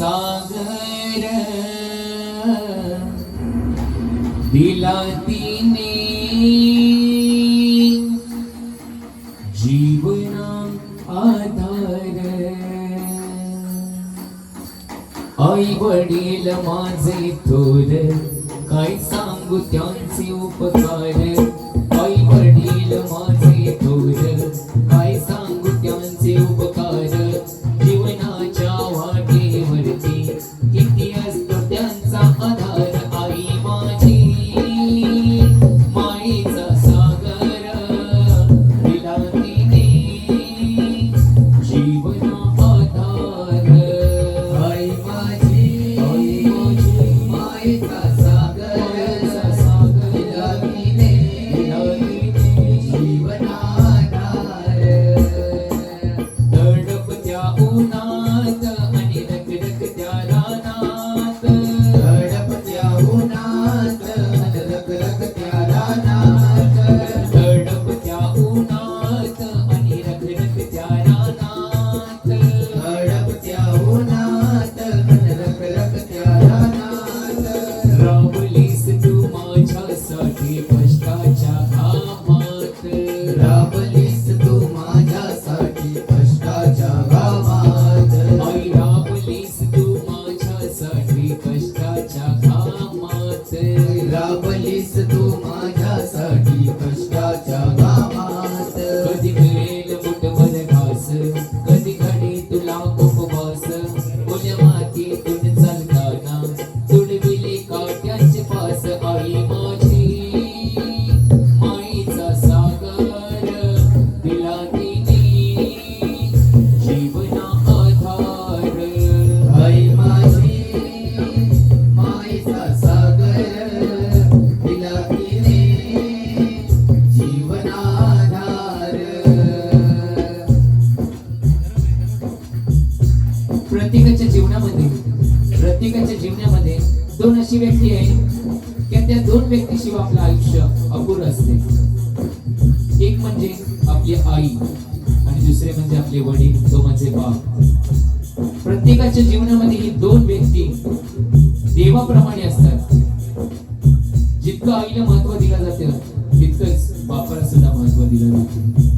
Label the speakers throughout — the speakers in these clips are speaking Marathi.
Speaker 1: सागर। दिला तिने जीवना आधार। आई वडील माझे थोर काय सांगू त्यांचे उपकार? love अशी व्यक्ती आहे की त्या दोन व्यक्तीशिवाय आपलं आयुष्य अपुरं असते. एक म्हणजे आपली आई आणि दुसरे म्हणजे आपले वडील तो म्हणजे बाप. प्रत्येकाच्या जीवनामध्ये ही दोन व्यक्ती देवाप्रमाणे असतात. जितकं आईला महत्त्व दिलं जातं तितकंच बापाला सुद्धा महत्त्व दिलं जातं.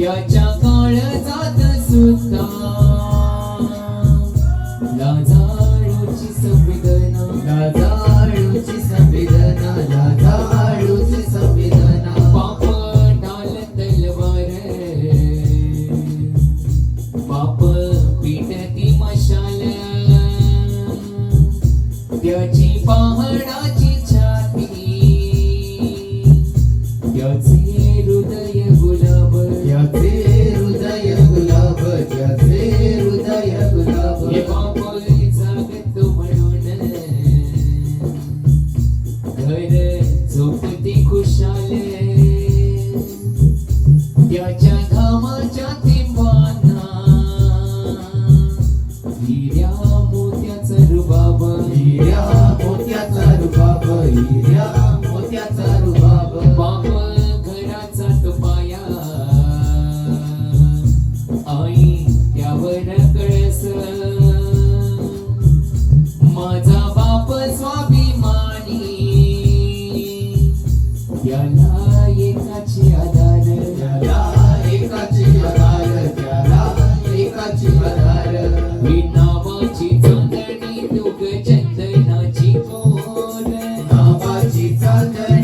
Speaker 1: त्याच्या काळ जात सुद्धा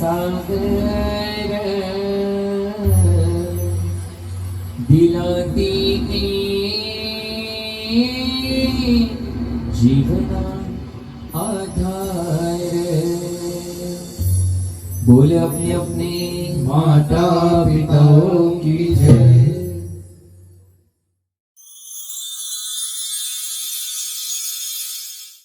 Speaker 1: सागर दिला जीवना आधार बोले अपने अपने
Speaker 2: माता पिताओं की जय।